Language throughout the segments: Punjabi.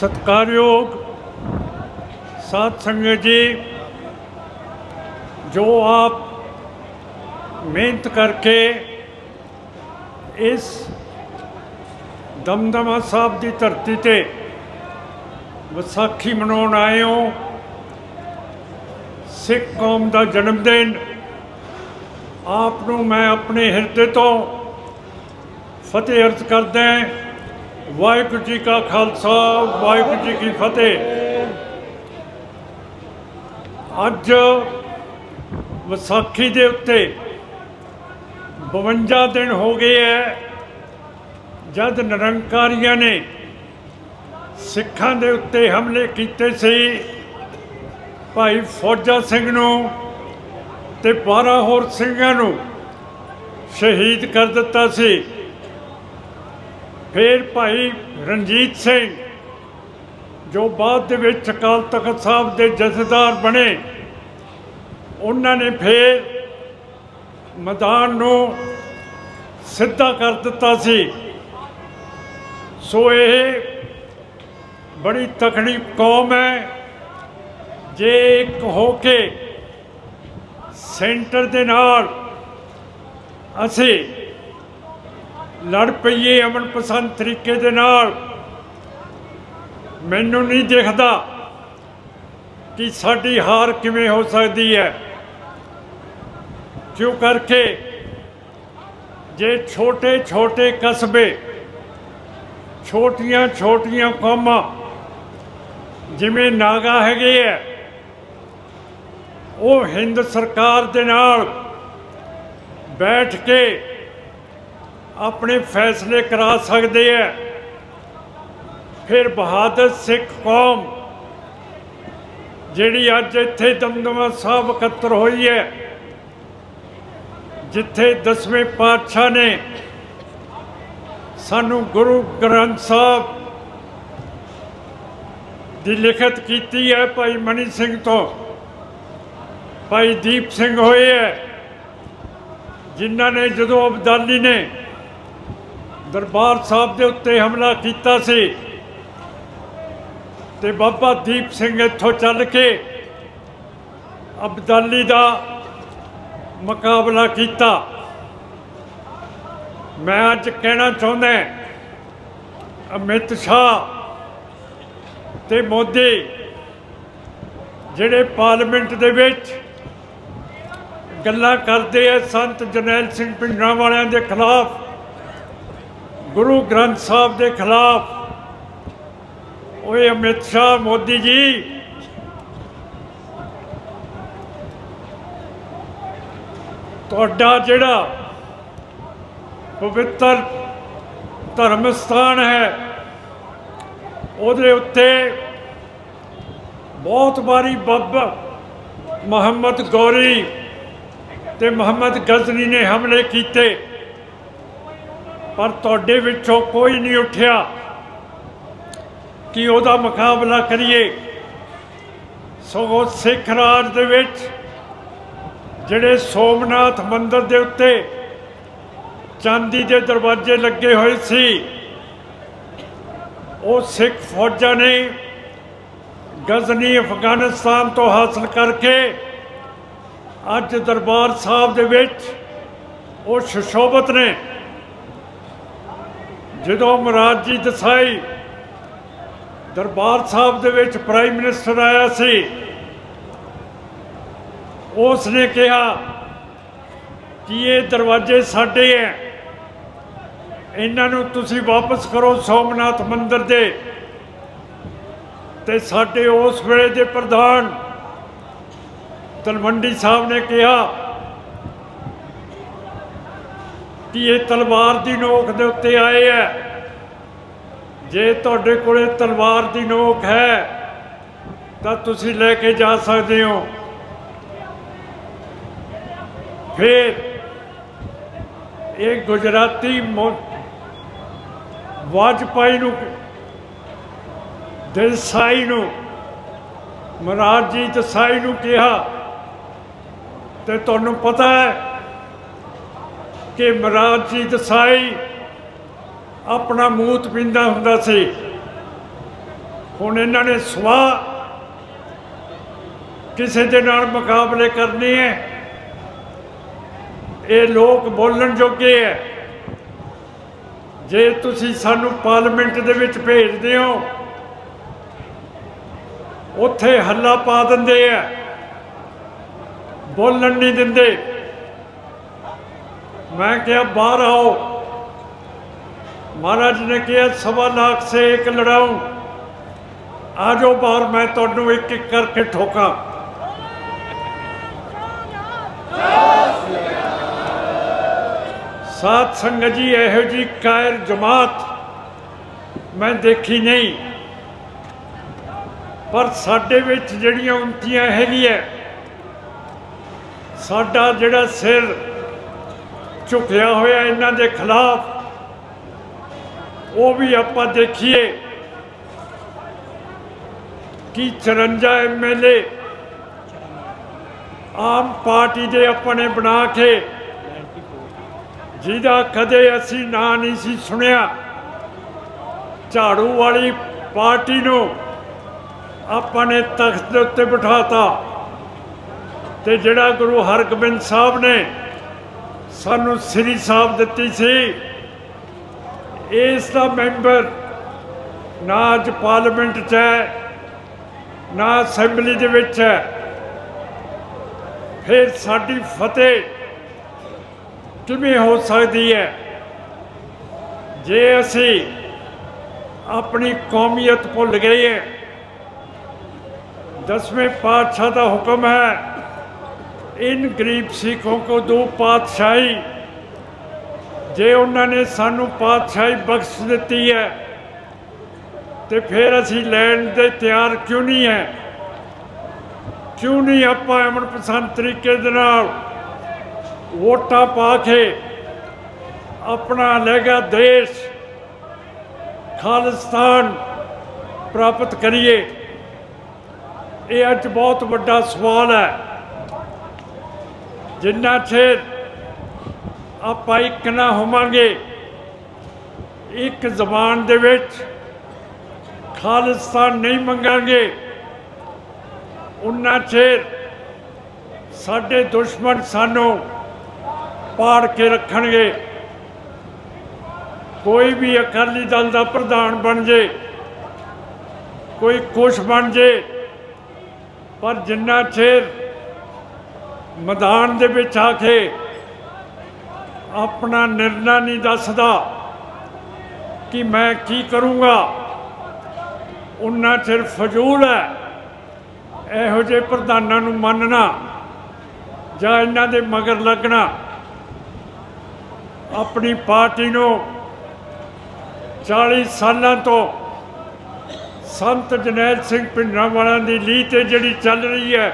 ਸਤਿਕਾਰਯੋਗ ਸਾਧ ਸੰਗਤ ਜੀ, ਜੋ ਆਪ ਮਿਹਨਤ ਕਰਕੇ ਇਸ ਦਮਦਮਾ ਸਾਹਿਬ ਦੀ ਧਰਤੀ ਤੇ ਵਿਸਾਖੀ ਮਨਾਉਣ ਆਏ ਹੋ, ਸਿੱਖ ਕੌਮ ਦਾ ਜਨਮ ਦਿਨ, ਆਪ ਨੂੰ ਮੈਂ ਆਪਣੇ ਹਿਰਦੇ ਤੋਂ ਫਤਿਹ ਅਰਜ਼ ਕਰਦਾ ਹਾਂ। ਵਾਹਿਗੁਰੂ ਜੀ ਕਾ ਖਾਲਸਾ, ਵਾਹਿਗੁਰੂ ਜੀ ਕੀ ਫਤਿਹ। ਅੱਜ ਵਿਸਾਖੀ ਦੇ ਉੱਤੇ 52 ਦਿਨ ਹੋ ਗਏ ਹੈ ਜਦ ਨਿਰੰਕਾਰੀਆਂ ਨੇ ਸਿੱਖਾਂ ਦੇ ਉੱਤੇ ਹਮਲੇ ਕੀਤੇ ਸੀ। ਭਾਈ ਫੌਜਾ ਸਿੰਘ ਨੂੰ ਤੇ 12 ਹੋਰ ਸਿੰਘਾਂ ਨੂੰ ਸ਼ਹੀਦ ਕਰ ਦਿੱਤਾ ਸੀ। ਫਿਰ ਭਾਈ ਰਣਜੀਤ ਸਿੰਘ, ਜੋ ਬਾਅਦ ਦੇ ਵਿੱਚ ਅਕਾਲ ਤਖਤ ਸਾਹਿਬ ਦੇ ਜਥੇਦਾਰ ਬਣੇ, ਉਹਨਾਂ ਨੇ ਫਿਰ ਮੈਦਾਨ ਨੂੰ ਸਿੱਧਾ ਕਰ ਦਿੱਤਾ ਸੀ। ਸੋ ਇਹ ਬੜੀ ਤਕੜੀ ਕੌਮ ਹੈ। ਜੇ ਇੱਕ ਹੋ ਕੇ ਸੈਂਟਰ ਦੇ ਨਾਲ ਅਸੀਂ ਲੜ ਪਈਏ ਅਮਨ ਪਸੰਦ ਤਰੀਕੇ ਦੇ ਨਾਲ। ਮੈਨੂੰ ਨਹੀਂ ਦਿਖਦਾ ਕਿ ਸਾਡੀ ਹਾਰ ਕਿਵੇਂ ਹੋ ਸਕਦੀ ਹੈ। ਕਿਉਂ ਕਰਕੇ? ਜੇ ਛੋਟੇ ਛੋਟੇ ਕਸਬੇ, ਛੋਟੀਆਂ ਛੋਟੀਆਂ ਕੌਮਾਂ ਜਿਵੇਂ ਨਾਗਾ ਹੈਗੇ ਆ ਉਹ ਹਿੰਦ ਸਰਕਾਰ ਦੇ ਨਾਲ ਬੈਠ ਕੇ ਆਪਣੇ ਫੈਸਲੇ ਕਰਾ ਸਕਦੇ ਆ ਫਿਰ ਬਹਾਦਰ ਸਿੱਖ ਕੌਮ, ਜਿਹੜੀ ਅੱਜ ਇੱਥੇ ਦਮਦਮਾ ਸਾਹਿਬ ਇਕੱਤਰ ਹੋਈ ਹੈ ਜਿੱਥੇ ਦਸਵੇਂ ਪਾਤਸ਼ਾਹ ਨੇ ਸਾਨੂੰ ਗੁਰੂ ਗ੍ਰੰਥ ਸਾਹਿਬ ਦੀ ਲਿਖਤ ਕੀਤੀ ਹੈ ਭਾਈ ਮਨੀ ਸਿੰਘ ਤੋਂ। ਭਾਈ ਦੀਪ ਸਿੰਘ ਹੋਏ ਹੈ ਜਿਨ੍ਹਾਂ ਨੇ ਜਦੋਂ ਅਬਦਾਲੀ ਨੇ ਦਰਬਾਰ ਸਾਹਿਬ ਦੇ ਉੱਤੇ ਹਮਲਾ ਕੀਤਾ ਸੀ ਤੇ ਬਾਬਾ ਦੀਪ ਸਿੰਘ ਇੱਥੋਂ ਚੱਲ ਕੇ ਅਬਦਾਲੀ ਦਾ ਮੁਕਾਬਲਾ ਕੀਤਾ। ਮੈਂ ਅੱਜ ਕਹਿਣਾ ਚਾਹੁੰਦਾ ਅਮਿਤ ਸ਼ਾਹ ਤੇ ਮੋਦੀ ਜਿਹੜੇ ਪਾਰਲੀਮੈਂਟ ਦੇ ਵਿੱਚ ਗੱਲਾਂ ਕਰਦੇ ਆ, ਸੰਤ ਜਰਨੈਲ ਸਿੰਘ ਪਿੰਡਰਾਂ ਵਾਲਿਆਂ ਦੇ ਖਿਲਾਫ ਗੁਰੂ ਗ੍ਰੰਥ ਸਾਹਿਬ ਦੇ ਖਿਲਾਫ। ਓਏ ਅਮਿਤ ਸ਼ਾਹ, ਮੋਦੀ ਜੀ। ਤੁਹਾਡਾ ਜਿਹੜਾ ਪਵਿੱਤਰ ਧਰਮ ਸਥਾਨ ਹੈ, ਉਹਦੇ ਉੱਤੇ ਬਹੁਤ ਵਾਰੀ ਬੱਬ ਮੁਹੰਮਦ ਗੌਰੀ ਤੇ ਮੁਹੰਮਦ ਗਜ਼ਨੀ ਨੇ ਹਮਲੇ ਕੀਤੇ। ਪਰ ਤੁਹਾਡੇ ਵਿੱਚੋਂ ਕੋਈ ਨਹੀਂ ਉੱਠਿਆ ਕਿ ਉਹਦਾ ਮੁਕਾਬਲਾ ਕਰੀਏ। ਸਗੋਂ ਸਿੱਖ ਰਾਜ ਦੇ ਵਿੱਚ ਜਿਹੜੇ ਸੋਮਨਾਥ ਮੰਦਿਰ ਦੇ ਉੱਤੇ ਚਾਂਦੀ ਦੇ ਦਰਵਾਜ਼ੇ ਲੱਗੇ ਹੋਏ ਸੀ, ਉਹ ਸਿੱਖ ਫੌਜਾਂ ਨੇ ਗਜ਼ਨੀ ਅਫਗਾਨਿਸਤਾਨ ਤੋਂ ਹਾਸਲ ਕਰਕੇ ਅੱਜ ਦਰਬਾਰ ਸਾਹਿਬ ਦੇ ਵਿੱਚ ਉਹ ਸ਼ਸ਼ੋਭਤ ਨੇ। ਜਦੋਂ ਮਹਾਰਾਜ ਜੀ ਦਸਾਈ, ਦਰਬਾਰ ਸਾਹਿਬ ਦੇ ਵਿੱਚ ਪ੍ਰਾਈਮ ਮਿਨਿਸਟਰ ਆਇਆ ਸੀ ਉਸ ਨੇ ਕਿਹਾ ਕਿ ਇਹ ਦਰਵਾਜ਼ੇ ਸਾਡੇ ਹੈ ਇਹਨਾਂ ਨੂੰ ਤੁਸੀਂ ਵਾਪਸ ਕਰੋ ਸੋਮਨਾਥ ਮੰਦਿਰ ਦੇ। ਤੇ ਸਾਡੇ ਉਸ ਵੇਲੇ ਦੇ ਪ੍ਰਧਾਨ ਤਲਵੰਡੀ ਸਾਹਿਬ ਨੇ ਕਿਹਾ ਕਿ ਇਹ ਤਲਵਾਰ ਦੀ ਨੋਕ ਦੇ ਉੱਤੇ ਆਏ ਹੈ। ਜੇ ਤੁਹਾਡੇ ਕੋਲੇ ਤਲਵਾਰ ਦੀ ਨੋਕ ਹੈ, ਤਾਂ ਤੁਸੀਂ ਲੈ ਕੇ ਜਾ ਸਕਦੇ ਹੋ। ਫਿਰ ਇਹ ਗੁਜਰਾਤੀ ਵਾਜਪਾਈ ਨੂੰ, ਦੇਸਾਈ ਨੂੰ ਮਹਾਰਾਜ ਜੀ ਦਸਾਈ ਨੂੰ ਕਿਹਾ, ਤੇ ਤੁਹਾਨੂੰ ਪਤਾ ਹੈ ਕਿ ਮਹਾਰਾਜ ਜੀ ਦਸਾਈ ਆਪਣਾ ਮੂਤ ਪੀਂਦਾ ਹੁੰਦਾ ਸੀ। ਹੁਣ ਇਹਨਾਂ ਨੇ ਸਵਾਹ ਕਿਸੇ ਦੇ ਨਾਲ ਮੁਕਾਬਲੇ ਕਰਨੇ ਹੈ। ਇਹ ਲੋਕ ਬੋਲਣ ਜੋਗੇ ਹੈ। ਜੇ ਤੁਸੀਂ ਸਾਨੂੰ ਪਾਰਲੀਮੈਂਟ ਦੇ ਵਿੱਚ ਭੇਜਦੇ ਹੋ, ਉੱਥੇ ਹੱਲਾ ਪਾ ਦਿੰਦੇ ਆ ਬੋਲਣ ਨਹੀਂ ਦਿੰਦੇ। ਮੈਂ ਕਿਹਾ, ਬਾਹਰ ਆਓ। ਮਹਾਰਾਜ ਨੇ ਕਿਹਾ, ਸਵਾ ਲੱਖ ਸੇ ਇੱਕ ਲੜਾऊं ਆ ਜਾਓ ਬਾਹਰ, ਮੈਂ ਤੁਹਾਨੂੰ ਇੱਕ ਇੱਕ ਕਰਕੇ ਠੋਕਾਂ। ਸਾਧ ਸੰਗਤ ਜੀ, ਇਹੋ ਜੀ ਕਾਇਰ ਜਮਾਤ ਮੈਂ ਦੇਖੀ ਨਹੀਂ। ਪਰ ਸਾਡੇ ਵਿੱਚ ਜਿਹੜੀਆਂ ਉਨਤੀਆਂ ਹੈਗੀਆਂ, ਸਾਡਾ ਜਿਹੜਾ ਸਿਰ ਝੁਕਿਆ ਹੋਇਆ ਇਹਨਾਂ ਦੇ ਖਿਲਾਫ, ਉਹ ਵੀ ਆਪਾਂ ਦੇਖੀਏ ਕਿ 54 ਐਮਐਲਏ ਆਮ ਪਾਰਟੀ ਦੇ ਆਪਣੇ ਬਣਾ ਕੇ ਜਿਹਦਾ ਕਦੇ ਅਸੀਂ ਨਾਂ ਨਹੀਂ ਸੀ ਸੁਣਿਆ, ਝਾੜੂ ਵਾਲੀ ਪਾਰਟੀ ਨੂੰ ਆਪਾਂ ਨੇ ਤਖਤ ਦੇ ਉੱਤੇ ਬਿਠਾਤਾ ਤੇ ਜਿਹੜਾ ਗੁਰੂ ਹਰਗੋਬਿੰਦ ਸਾਹਿਬ ਨੇ ਸਾਨੂੰ ਸ੍ਰੀ ਸਾਹਿਬ ਦਿੱਤੀ ਸੀ। ਇਸ ਦਾ ਮੈਂਬਰ ਨਾ ਅੱਜ ਪਾਰਲੀਮੈਂਟ 'ਚ ਹੈ, ਨਾ ਅਸੈਂਬਲੀ ਦੇ ਵਿੱਚ ਹੈ। ਫਿਰ ਸਾਡੀ ਫਤਿਹ ਕਿਵੇਂ ਹੋ ਸਕਦੀ ਹੈ? ਜੇ ਅਸੀਂ ਆਪਣੀ ਕੌਮੀਅਤ ਭੁੱਲ ਗਏ ਹੈ, ਦਸਵੇਂ ਪਾਤਸ਼ਾਹ ਦਾ ਹੁਕਮ ਹੈ इन गरीब सिखों को दो पातशाही ਜੇ ਉਹਨਾਂ ਨੇ ਸਾਨੂੰ ਪਾਤਸ਼ਾਹੀ ਬਖਸ਼ ਦਿੱਤੀ ਹੈ ਤੇ ਫਿਰ ਅਸੀਂ ਲੈਣ ਦੇ ਤਿਆਰ ਕਿਉਂ ਨਹੀਂ ਹੈ ਕਿਉਂ ਨਹੀਂ ਆਪਾਂ ਅਮਨ ਪਸੰਦ ਤਰੀਕੇ ਦੇ ਨਾਲ ਵੋਟਾਂ ਪਾ ਕੇ ਆਪਣਾ ਲਹਿਗਾ ਦੇਸ਼ ਖਾਲਿਸਤਾਨ ਪ੍ਰਾਪਤ ਕਰੀਏ ਇਹ ਅੱਜ ਬਹੁਤ ਵੱਡਾ ਸਵਾਲ ਹੈ ਜਿੰਨਾ ਚਿਰ ਆਪਾਂ ਇੱਕ ਨਾ ਹੋਵਾਂਗੇ, ਇੱਕ ਜ਼ਬਾਨ ਦੇ ਵਿੱਚ ਖਾਲਿਸਤਾਨ ਨਹੀਂ ਮੰਗਾਂਗੇ, ਉਨਾ ਚਿਰ ਸਾਡੇ ਦੁਸ਼ਮਣ ਸਾਨੂੰ ਪਾੜ ਕੇ ਰੱਖਣਗੇ। ਕੋਈ ਵੀ ਅਕਾਲੀ ਦਲ ਦਾ ਪ੍ਰਧਾਨ ਬਣ ਜੇ, ਕੋਈ ਕੁਛ ਬਣ ਜੇ, ਪਰ ਜਿੰਨਾ ਚਿਰ ਮੈਦਾਨ ਦੇ ਵਿੱਚ ਆ ਕੇ ਆਪਣਾ ਨਿਰਣਾ ਨਹੀਂ ਦੱਸਦਾ ਕਿ ਮੈਂ ਕੀ ਕਰੂੰਗਾ। ਉਹਨਾਂ ਚਿਰ ਫਜ਼ੂਲ ਹੈ। ਇਹੋ ਜਿਹੇ ਪ੍ਰਧਾਨਾਂ ਨੂੰ ਮੰਨਣਾ ਜਾਂ ਇਹਨਾਂ ਦੇ ਮਗਰ ਲੱਗਣਾ, ਆਪਣੀ ਪਾਰਟੀ ਨੂੰ 40 ਸਾਲਾਂ ਤੋਂ ਸੰਤ ਜਨੈਲ ਸਿੰਘ ਭਿੰਡਰਾਂ ਵਾਲਿਆਂ ਦੀ ਲੀਹ ਤੇ ਜਿਹੜੀ ਚੱਲ ਰਹੀ ਹੈ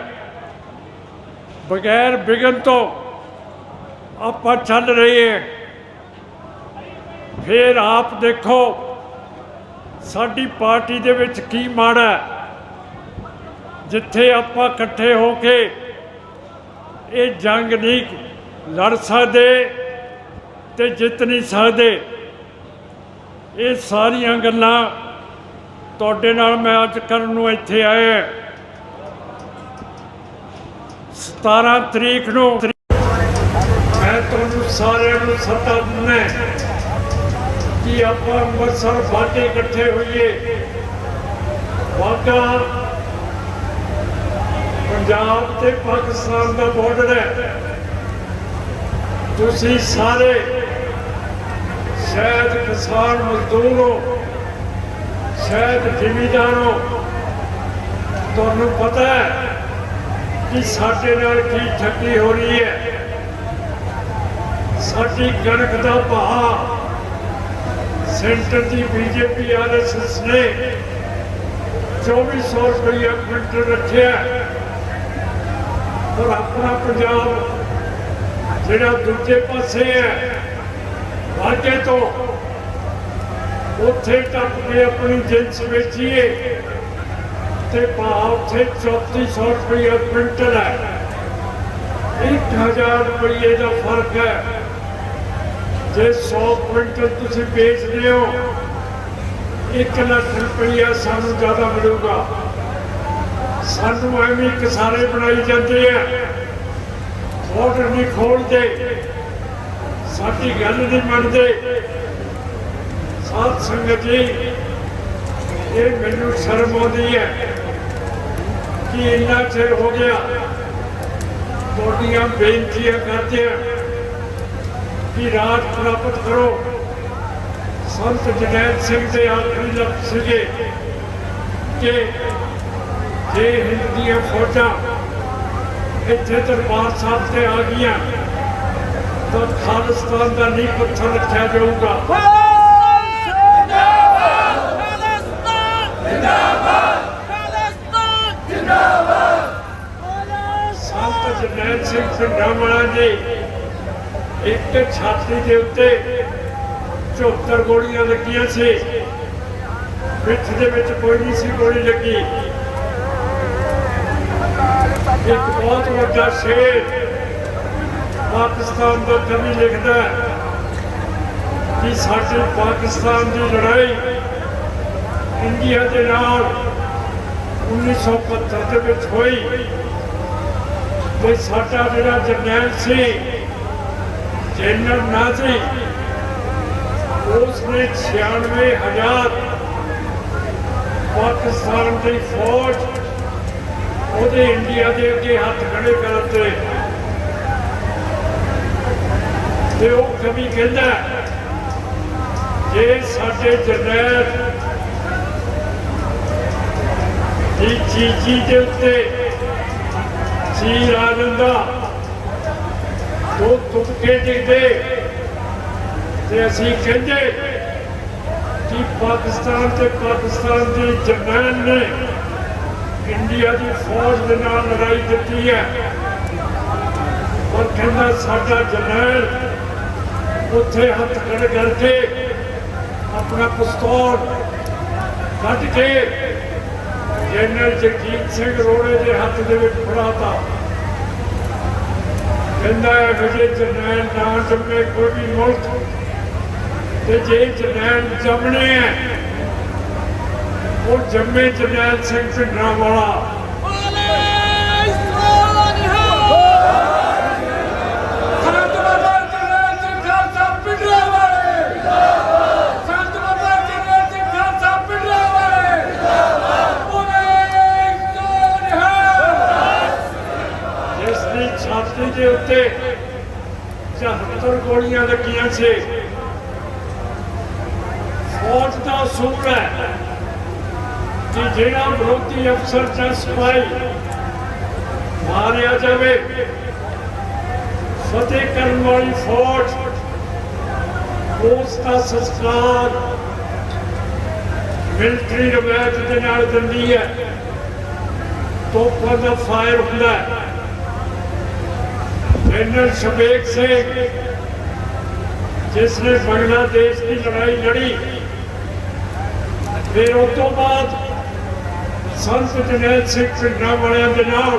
ਬਗੈਰ ਵਿਗਨ ਤੋਂ ਆਪਾਂ ਚੱਲ ਰਹੇ ਹਾਂ ਫਿਰ ਆਪ ਦੇਖੋ, ਸਾਡੀ ਪਾਰਟੀ ਦੇ ਵਿੱਚ ਕੀ ਮਾੜਾ ਜਿੱਥੇ ਆਪਾਂ ਇਕੱਠੇ ਹੋ ਕੇ ਇਹ ਜੰਗ ਨਹੀਂ ਲੜ ਸਕਦੇ ਤੇ ਜਿੱਤ ਨਹੀਂ ਸਕਦੇ, ਇਹ ਸਾਰੀਆਂ ਗੱਲਾਂ ਤੁਹਾਡੇ ਨਾਲ ਮੈਂ ਅੱਜ ਕਰਨ ਨੂੰ ਇੱਥੇ ਆਇਆ 17 ਤਰੀਕ ਨੂੰ ਮੈਂ ਤੁਹਾਨੂੰ ਸਾਰਿਆਂ ਨੂੰ ਸੱਦਾ ਦਿੰਦਾ ਕਿ ਆਪਾਂ ਅੰਮ੍ਰਿਤਸਰ ਬਾਟੇ ਇਕੱਠੇ ਹੋਈਏ। ਵਾਗਾ ਪੰਜਾਬ ਤੇ ਪਾਕਿਸਤਾਨ ਦਾ ਬਾਰਡਰ ਹੈ। ਤੁਸੀਂ ਸਾਰੇ ਸ਼ਾਇਦ ਕਿਸਾਨ ਮਜ਼ਦੂਰ ਹੋ ਸ਼ਾਇਦ ਜ਼ਿਮੀਦਾਰ ਹੋ, ਤੁਹਾਨੂੰ ਪਤਾ ਹੈ ਕਿ ਸਾਡੇ ਨਾਲ ਕੀ ਠੱਗੀ ਹੋ ਰਹੀ ਹੈ? ਸਾਡੀ ਕਣਕ ਦਾ ਭਾਅ ਸੈਂਟਰ ਦੀ ਬੀਜੇਪੀ ਆਰਐਸਐਸ ਨੇ 2400 ਰੁਪਏ ਕੁਇੰਟਲ ਰੱਖਿਆ ਔਰ ਆਪਣਾ ਪੰਜਾਬ ਜਿਹੜਾ ਦੂਜੇ ਪਾਸੇ ਹੈ ਵਾਕੇ ਤੋਂ, ਉੱਥੇ ਤੱਕ ਵੀ ਆਪਣੀ ਜਿੰਸ ਵੇਚੀਏ ਤੇ ਭਾਅ ਉੱਥੇ 3400 ਰੁਪਏ ਕੁਇੰਟਲ ਹੈ। 1000 ਰੁਪਏ ਦਾ ਫ਼ਰਕ ਹੈ। ਜੇ 100 ਕੁਇੰਟਲ ਤੁਸੀਂ ਵੇਚਦੇ ਹੋ 1 ਲੱਖ ਰੁਪਈਆ ਸਾਨੂੰ ਜ਼ਿਆਦਾ ਮਿਲੂਗਾ। ਸਾਨੂੰ ਐਵੇਂ ਇੱਕ ਬਣਾਈ ਜਾਂਦੇ ਆ। ਬਾਰਡਰ ਨਹੀਂ ਖੋਲਦੇ। ਸਾਡੀ ਗੱਲ ਨਹੀਂ ਮੰਨਦੇ। ਸਾਧ ਸੰਗਤ ਜੀ, ਇਹ ਮੈਨੂੰ ਸ਼ਰਮ ਆਉਂਦੀ ਹੈ। ਕਿ ਇੰਨਾ ਚਿਰ ਹੋ ਗਿਆ। ਤੁਹਾਡੀਆਂ ਬੇਨਤੀਆਂ ਕਰਦੇ ਆ ਕਿ ਰਾਜ ਪ੍ਰਾਪਤ ਕਰੋ। ਸੰਤ ਜਨੈਲ ਸਿੰਘ ਦੇ ਆਖਰੀ ਲਫ਼ਜ਼ ਸੀਗੇ ਕਿ ਜੇ ਹਿੰਦ ਦੀਆਂ ਫੌਜਾਂ ਇੱਥੇ ਦਰਬਾਰ ਸਾਹਿਬ ਤੇ ਆ ਗਈਆਂ, ਤਾਂ ਖਾਲਿਸਤਾਨ ਦਾ ਨੀਂਹ ਪੱਥਰ ਰੱਖਿਆ ਜਾਊਗਾ ਸੰਤ ਜਰਨੈਲ ਸਿੰਘ ਸੰਗਰਾਮਾ ਜੀ, ਇੱਕ ਛਾਤੀ ਦੇ ਉੱਤੇ 74 ਗੋਲੀਆਂ ਲੱਗੀਆਂ ਸੀ। ਪਿੱਠ ਦੇ ਵਿੱਚ ਕੋਈ ਨਹੀਂ ਸੀ ਗੋਲੀ ਲੱਗੀ। ਇੱਕ ਬਹੁਤ ਵੱਡਾ ਸ਼ੇਰ ਪਾਕਿਸਤਾਨ ਦਾ ਕਵੀ ਲਿਖਦਾ ਕਿ ਸਾਡੀ ਪਾਕਿਸਤਾਨ ਦੀ ਲੜਾਈ ਇੰਡੀਆ ਦੇ ਨਾਲ 1975 ਦੇ ਵਿੱਚ ਹੋਈ। ਤੇ ਸਾਡਾ ਜਿਹੜਾ ਜਰਨੈਲ ਸੀ, ਜਨਰਲ ਨਾਜ਼ੀ ਉਸ ਨੇ 96000 ਪਾਕਿਸਤਾਨ ਦੀ ਫੌਜ ਉਹਦੇ ਇੰਡੀਆ ਦੇ ਅੱਗੇ ਹੱਥ ਖੜੇ ਕਰਤੇ ਤੇ ਉਹ ਕਵੀ ਕਹਿੰਦਾ ਜੇ ਸਾਡੇ ਜਰਨੈਲ ਦੀ ਚੀਚੀ ਦੇ ਉੱਤੇ ਚੀਰ ਆ ਜਾਂਦਾ ਤੁਪਕੇ ਡਿੱਗਦੇ ਤੇ ਅਸੀਂ ਕਹਿੰਦੇ ਕਿ ਪਾਕਿਸਤਾਨ ਤੇ ਪਾਕਿਸਤਾਨ ਦੀ ਜਰਨੈਲ ਨੇ ਇੰਡੀਆ ਦੀ ਫੌਜ ਦੇ ਨਾਲ ਲੜਾਈ ਦਿੱਤੀ ਹੈ। ਔਰ ਕਹਿੰਦਾ ਸਾਡਾ ਜਰਨੈਲ ਉੱਥੇ ਹੱਥ ਖੜ ਕਰਕੇ ਆਪਣਾ ਪਿਸਤੌਲ ਕੱਢ ਕੇ ਜਨਰਲ ਜਗਜੀਤ ਸਿੰਘ ਰੋੜੇ ਦੇ ਹੱਥ ਦੇ ਵਿੱਚ ਫੜਾਤਾ। ਕਹਿੰਦਾ ਹੈ, ਵਿਜੇ ਜਰਨੈਲ ਨਾ ਜੰਮੇ, ਕੋਈ ਵੀ ਮੁਲਕ ਤੇ ਜੇ ਜਰਨੈਲ ਜੰਮਣੇ ਹੈ, ਉਹ ਜੰਮੇ ਜਰਨੈਲ ਸਿੰਘ ਭਿੰਡਰਾਂ ਵਾਲਾ ਸੰਤ ਬਾਬਾ ਜਰਨੈਲ ਸਿੰਘ ਖਾਲਸਾ ਪਿੰਡਰਾ ਵਾਲੇ ਸੰਤ ਬਾਬਾ ਜਰਨੈਲ ਸਿੰਘ ਖਾਲਸਾ ਪਿੰਡਰਾ ਵਾਲੇ ਬੋਲੇ ਸੋਨਿਹਾਲ ਜਿਸ ਦੀ ਛਾਤੀ ਦੇ ਉੱਤੇ 74 ਗੋਲੀਆਂ ਲੱਗੀਆਂ ਸੀ ਫੌਜ ਦਾ ਅਸੂਲ ਹੈ ਕਿ ਜਿਹੜਾ ਵਿਰੋਧੀ ਅਫਸਰ ਜਾਂ ਸਿਪਾਹੀ ਮਾਰਿਆ ਕਰਨ ਵਾਲੀ ਫੌਜ ਉਸ ਦਾ ਸੰਸਕਾਰ ਮਿਲਟਰੀ ਰਵਾਇਤ ਦੇ ਨਾਲ ਦਿੰਦੀ ਹੈ ਤੋਪਾਂ ਦਾ ਫਾਇਰ ਹੁੰਦਾ ਹੈ ਜਨਰਲ ਸ਼ਬੇਕ ਸਿੰਘ ਜਿਸ ਨੇ ਬੰਗਲਾਦੇਸ਼ ਦੀ ਲੜਾਈ ਲੜੀ ਫਿਰ ਉਸ ਤੋਂ ਬਾਅਦ ਸੰਤ ਜਨਰਲ ਸਿੰਘ ਪਿੰਡਾਂ ਵਾਲਿਆਂ ਦੇ ਨਾਲ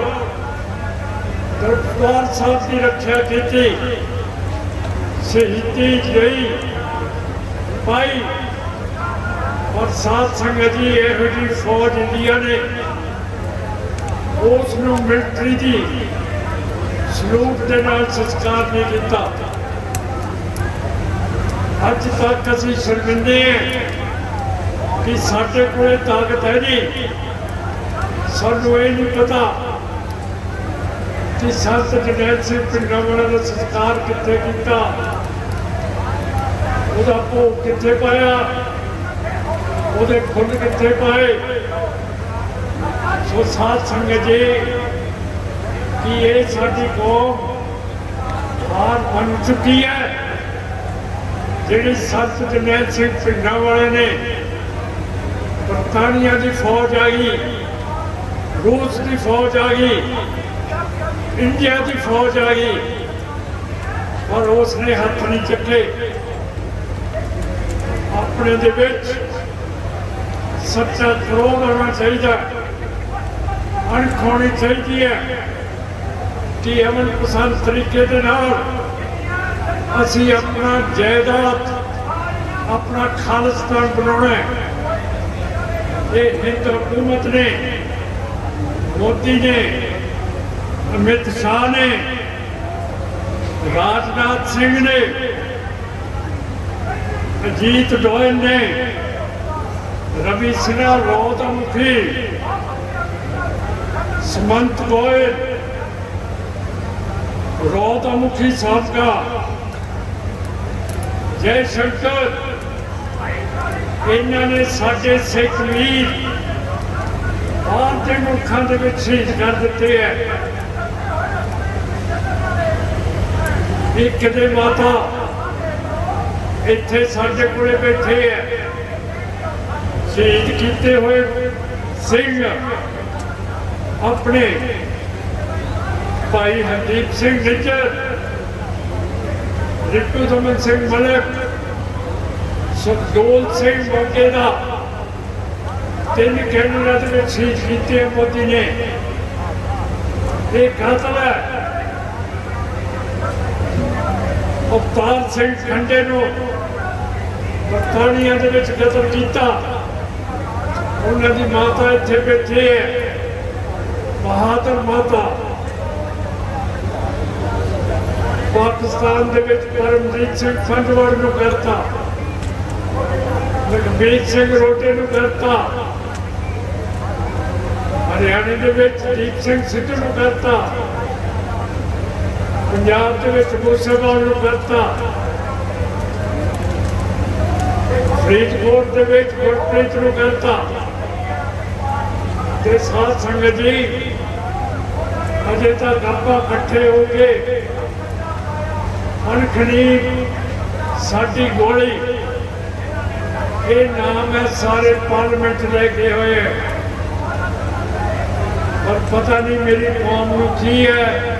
ਦਰਬਾਰ ਸਾਹਿਬ ਦੀ ਰੱਖਿਆ ਕੀਤੀ। ਸ਼ਹੀਦੀ ਲਈ ਪਾਈ ਔਰ ਸਾਧ ਸੰਗਤ ਜੀ ਇਹੋ ਜਿਹੀ ਫੌਜ ਇੰਡੀਆ ਨੇ ਉਸ ਨੂੰ ਮਿਲਟਰੀ ਦੀ ਸਲੂਕ ਦੇ ਨਾਲ ਸੰਸਕਾਰ ਨਹੀਂ ਕੀਤਾ। ਅੱਜ ਤੱਕ ਅਸੀਂ ਸ਼ਰਮਿੰਦੇ ਹਾਂ ਕਿ ਸਾਡੇ ਕੋਲੇ ਤਾਕਤ ਹੈ ਜੀ ਸਾਨੂੰ ਇਹ ਨਹੀਂ ਪਤਾ ਕਿ ਸੰਤ ਜਨੈਲ ਸਿੰਘ ਪਿੰਡਾਂ ਵਾਲਾ ਦਾ ਸੰਸਕਾਰ ਕਿੱਥੇ ਕੀਤਾ, ਉਹਦਾ ਭੋਗ ਕਿੱਥੇ ਪਾਇਆ, ਉਹਦੇ ਫੁੱਲ ਕਿੱਥੇ ਪਾਏ। ਸੋ ਸਾਧ ਸੰਗਤ ਜੀ, ਕਿ ਇਹ ਸਾਡੀ ਕੌਮ ਹਾਰ ਬਣ ਚੁੱਕੀ ਹੈ। ਜਿਹੜੀ ਸੰਤ ਜਰਨੈਲ ਸਿੰਘ ਪਿੰਡਾਂ ਵਾਲੇ ਨੇ ਬਰਤਾਨੀਆ ਦੀ ਫੌਜ ਆਈ ਰੂਸ ਦੀ ਫੌਜ ਆ ਗਈ। ਇੰਡੀਆ ਦੀ ਫੌਜ ਆ ਗਈ। ਪਰ ਉਸ ਨੇ ਹੱਥ ਨਹੀਂ ਚੱਕੇ। ਆਪਣੇ ਦੇ ਵਿੱਚ ਸੱਚਾ ਕਰੋਧ ਹੋਣਾ ਚਾਹੀਦਾ। ਅਣਖ ਹੋਣੀ ਚਾਹੀਦੀ ਹੈ। ਕਿ ਅਮਨ ਪਸੰਦ ਤਰੀਕੇ ਦੇ ਨਾਲ ਅਸੀਂ ਆਪਣਾ ਜਾਇਦਾਦ, ਆਪਣਾ ਖਾਲਿਸਤਾਨ ਬਣਾਉਣਾ ਹੈ। ਇਹ ਹਿੰਦ ਹਕੂਮਤ ਨੇ ਮੋਦੀ ਨੇ ਅਮਿਤ ਸ਼ਾਹ ਨੇ, ਰਾਜਨਾਥ ਸਿੰਘ ਨੇ, ਅਜੀਤ ਡੋਇਲ ਨੇ, ਰਵੀ ਸਿਨਾ ਰੋਦਮੁਖੀ ਸਮੰਤ ਗੋਇਲ ਰੋਦਮੁਖੀ ਸਾਬਕਾ, ਜੈ ਸ਼ੰਕਰ, ਇਹਨਾਂ ਨੇ ਸਾਡੇ ਸਿੱਖ ਵੀਰ ਬਾਹਰ ਦੇ ਮੁਲਕਾਂ ਦੇ ਵਿੱਚ ਸ਼ਹੀਦ ਕਰ ਦਿੱਤੇ ਹੈ। ਇੱਕ ਦੇ ਮਾਤਾ ਇੱਥੇ ਸਾਡੇ ਕੋਲੇ ਬੈਠੇ ਹੈ। ਸ਼ਹੀਦ ਕੀਤੇ ਹੋਏ ਸਿੰਘ ਆਪਣੇ ਭਾਈ ਹਰਦੀਪ ਸਿੰਘ ਨਿੱਜਰ ਰਿੱਟੂ ਦਮਨ ਸਿੰਘ ਮਲਕ ਸੁਖਦੋਲ ਸਿੰਘ ਮੋਗੇ ਦਾ ਤਿੰਨ ਕੈਨੇਡਾ ਦੇ ਵਿੱਚ ਸ਼ਹੀਦ ਕੀਤੇ ਮੋਦੀ ਨੇ। ਇਹ ਕਾਤਲ ਹੈ। ਅਵਤਾਰ ਸਿੰਘ ਖੰਡੇ ਨੂੰ ਬਰਤਾਨੀਆ ਦੇ ਵਿੱਚ ਕਤਲ ਕੀਤਾ। ਉਹਨਾਂ ਦੀ ਮਾਤਾ ਇੱਥੇ ਬੈਠੀ ਹੈ। ਬਹਾਦਰ ਮਾਤਾ। ਪਾਕਿਸਤਾਨ ਦੇ ਵਿੱਚ ਪਰਮਜੀਤ ਸਿੰਘ ਫੰਡਵੜ ਨੂੰ ਕਰਤਾ। ਲਖਬੀਰ ਸਿੰਘ ਰੋਟੇ ਨੂੰ ਕਰਤਾ। ਹਰਿਆਣੇ ਦੇ ਵਿੱਚ ਦੀਪ ਸਿੰਘ ਸਿੱਧੂ ਨੂੰ ਕਰਤਾ। ਪੰਜਾਬ ਦੇ ਵਿੱਚ ਮੂਸੇਵਾਲ ਨੂੰ ਕਰਤਾ। ਫਰੀਦਕੋਟ ਦੇ ਵਿੱਚ ਗੁਰਪ੍ਰੀਤ ਨੂੰ ਕਰਤਾ। ਤੇ ਸਾਧ ਸੰਗਤ ਜੀ, ਅਜੇ ਤੱਕ ਆਪਾਂ ਇਕੱਠੇ ਹੋ ਕੇ ਅਣਖਣੀ ਸਾਡੀ ਗੋਲੀ, ਇਹ ਨਾਮ ਹੈ ਸਾਰੇ ਪਾਰਲੀਮੈਂਟ ਲੈ ਕੇ ਹੋਏ ਹੈ। ਪਰ ਪਤਾ ਨਹੀਂ ਮੇਰੀ ਕੌਮ ਨੂੰ ਕੀ ਹੈ।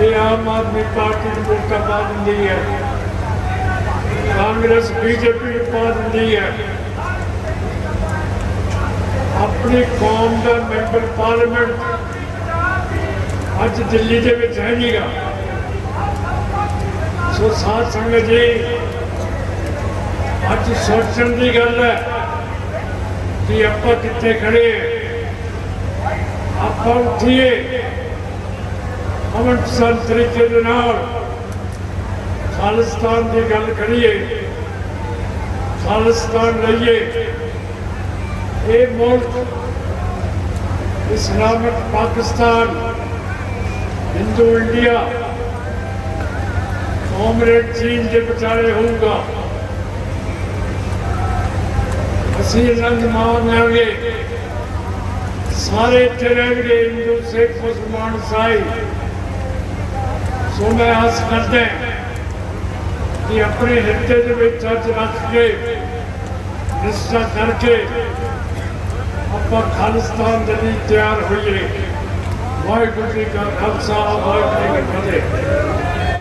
ਇਹ ਆਮ ਆਦਮੀ ਪਾਰਟੀ ਨੂੰ ਵੋਟਾਂ ਪਾ ਦਿੰਦੀ ਹੈ। ਕਾਂਗਰਸ, ਬੀਜੇਪੀ ਨੂੰ ਪਾ ਦਿੰਦੀ ਹੈ। ਆਪਣੀ ਕੌਮ ਦਾ ਮੈਂਬਰ ਪਾਰਲੀਮੈਂਟ ਅੱਜ ਦਿੱਲੀ ਦੇ ਵਿੱਚ ਹੈ ਨਹੀਂਗਾ ਸੋ ਸਾਧ ਸੰਗਤ ਜੀ, ਅੱਜ ਸੋਚਣ ਦੀ ਗੱਲ ਹੈ ਕਿ ਆਪਾਂ ਕਿੱਥੇ ਖੜੇ ਆਪਾਂ ਉੱਠੀਏ ਅਮਨਸਰ ਤਰੀਕੇ ਦੇ ਨਾਲ ਖਾਲਿਸਤਾਨ ਦੀ ਗੱਲ ਕਰੀਏ ਖਾਲਿਸਤਾਨ ਲਈਏ ਇਹ ਮੁਲਕ Islamic Pakistan Hindu India comrade ਚੀਨ ਦੇ ਵਿਚਾਲੇ ਹੋਊਗਾ ਅਸੀਂ ਆਨੰਦ ਮਾਣਾਂਗੇ ਸਾਰੇ ਇੱਥੇ ਰਹਿਣਗੇ, ਹਿੰਦੂ, ਸਿੱਖ, ਮੁਸਲਮਾਨ ਸਾਈ ਸੋ ਮੈਂ ਆਸ ਕਰਦਾ ਕਿ ਆਪਣੇ ਹਿੱਤੇ ਦੇ ਵਿੱਚ ਅੱਜ ਰੱਖ ਕੇ, ਨਿਸ਼ਚਾ ਕਰਕੇ ਆਪਾਂ ਖਾਲਿਸਤਾਨ ਦੇ ਲਈ ਤਿਆਰ ਹੋਈਏ। ਵਾਹਿਗੁਰੂ ਜੀ ਕਾ ਖਾਲਸਾ, ਵਾਹਿਗੁਰੂ ਜੀ ਕੀ ਫਤਿਹ।